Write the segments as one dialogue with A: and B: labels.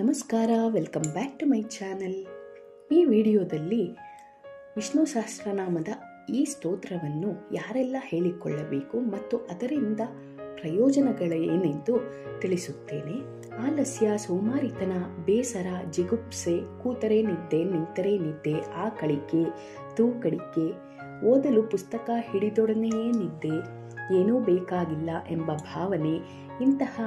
A: ನಮಸ್ಕಾರ welcome back to my channel ಈ ವಿಡಿಯೋದಲ್ಲಿ ವಿಷ್ಣು ಸಹಸ್ರನಾಮದ ಈ ಸ್ತೋತ್ರವನ್ನು ಯಾರೆಲ್ಲ ಹೇಳಿಕೊಳ್ಳಬೇಕು ಮತ್ತು ಅದರಿಂದ ಪ್ರಯೋಜನಗಳೇನೆಂದು ತಿಳಿಸುತ್ತೇನೆ. ಆಲಸ್ಯ, ಸೋಮಾರಿತನ, ಬೇಸರ, ಜಿಗುಪ್ಸೆ, ಕೂತರೆ ನಿದ್ದೆ, ನಿಂತರೆ ನಿದ್ದೆ, ಆ ಕಳಿಕೆ, ತೂಕಡಿಕೆ, ಓದಲು ಪುಸ್ತಕ ಹಿಡಿದೊಡನೆಯೇ ನಿದ್ದೆ, ಏನೂ ಬೇಕಾಗಿಲ್ಲ ಎಂಬ ಭಾವನೆ, ಇಂತಹ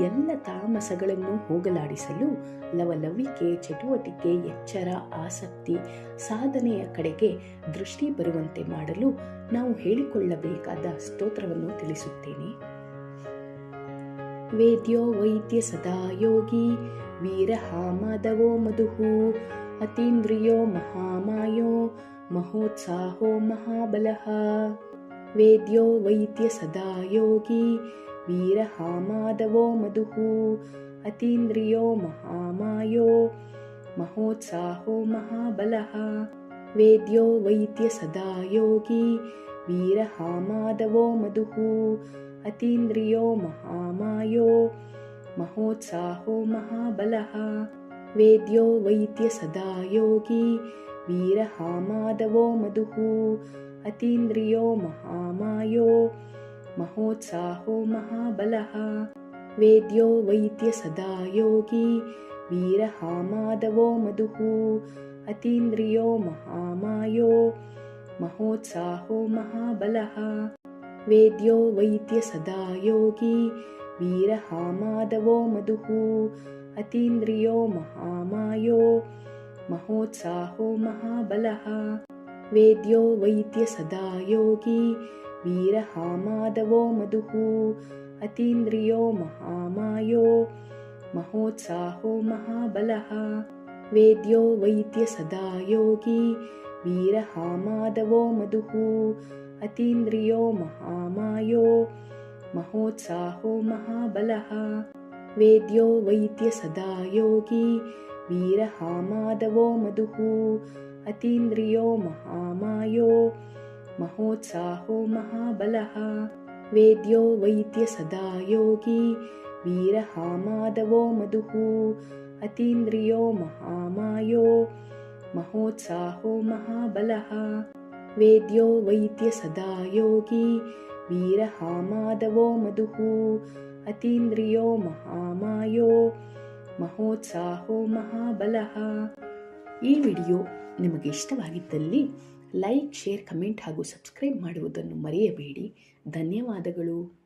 A: ಎಲ್ಲ ತಾಮಸಗಳನ್ನು ಹೋಗಲಾಡಿಸಲು ಲವಲವಿಕೆ, ಚಟುವಟಿಕೆ, ಎಚ್ಚರ, ಆಸಕ್ತಿ ಸಾಧನೆಯ ಕಡೆಗೆ ದೃಷ್ಟಿ ಬರುವಂತೆ ಮಾಡಲು ನಾವು ಹೇಳಿಕೊಳ್ಳಬೇಕಾದ ಸ್ತೋತ್ರವನ್ನು ತಿಳಿಸುತ್ತೇನೆ. ವೇದ್ಯೋ ವೈದ್ಯ ಸದಾ ಯೋಗಿ ವೀರ ಮಾಧವೋ ಮಧುಹು, ಅತೀಂದ್ರಿಯೋ ಮಹಾಮಾಯೋ, ಮಹೋತ್ಸಾಹೋ ಮಹಾಬಲಃ. ವೇದ್ಯೋ ವೈದ್ಯ ಸದಾ ಯೋಗಿ वीरः माधवो मधुः अतीन्द्रियो महामायो महोत्साहो महाबलः। वेद्यो वैद्यसदा योगी वीरः माधवो मधुः अतीन्द्रियो महामायो महोत्साहो महाबलः। वेद्यो वैद्यसदा योगी वीरः माधवो मधुः अतीन्द्रियो महामायो महोत्साहो महाबलः। वेद्यो वैद्यसदा योगी। वीरः माधवो मधुः। अतीन्द्रियो महामायो। महोत्साहो महाबलः। वेद्यो वैद्यसदा योगी। वीरः माधवो मधुः। अतीन्द्रियो महामायो। महोत्साहो महाबलः। वेद्यो वैद्यसदा योगी। वीरः माधवो मधुः अतीन्द्रियो महामायो महोत्साहो महाबलः। वेद्यो वैद्यसदा योगी वीरः माधवो मधुः अतीन्द्रियो महामायो महोत्साहो महाबलः। वेद्यो वैद्यसदा योगी वीरः माधवो मधुः अतीन्द्रियो महामायो ಮಹೋತ್ಸಾಹೋ ಮಹಾಬಲಃ ವೇದ್ಯೋ ವೈದ್ಯ ಸದಾ ಯೋಗಿ ವೀರ ಮಾಧವೋ ಮಧುಃ ಅತೀಂದ್ರಿಯೋ ಮಹಾಮಾಯೋ ಮಹೋತ್ಸಾಹೋ ಮಹಾಬಲಃ ವೇದ್ಯೋ ವೈದ್ಯ ಸದಾ ಯೋಗಿ ವೀರ ಮಾಧವೋ ಮಧುಃ ಅತೀಂದ್ರಿಯೋ ಮಹಾಮಾಯೋ ಮಹೋತ್ಸಾಹೋ ಮಹಾಬಲಃ ಈ ವಿಡಿಯೋ ನಿಮಗೆ ಇಷ್ಟವಾಗಿದ್ದಲ್ಲಿ ಲೈಕ್ ಶೇರ್ ಕಮೆಂಟ್ ಹಾಗೂ ಸಬ್ಸ್ಕ್ರೈಬ್ ಮಾಡುವುದನ್ನು ಮರೆಯಬೇಡಿ. ಧನ್ಯವಾದಗಳು.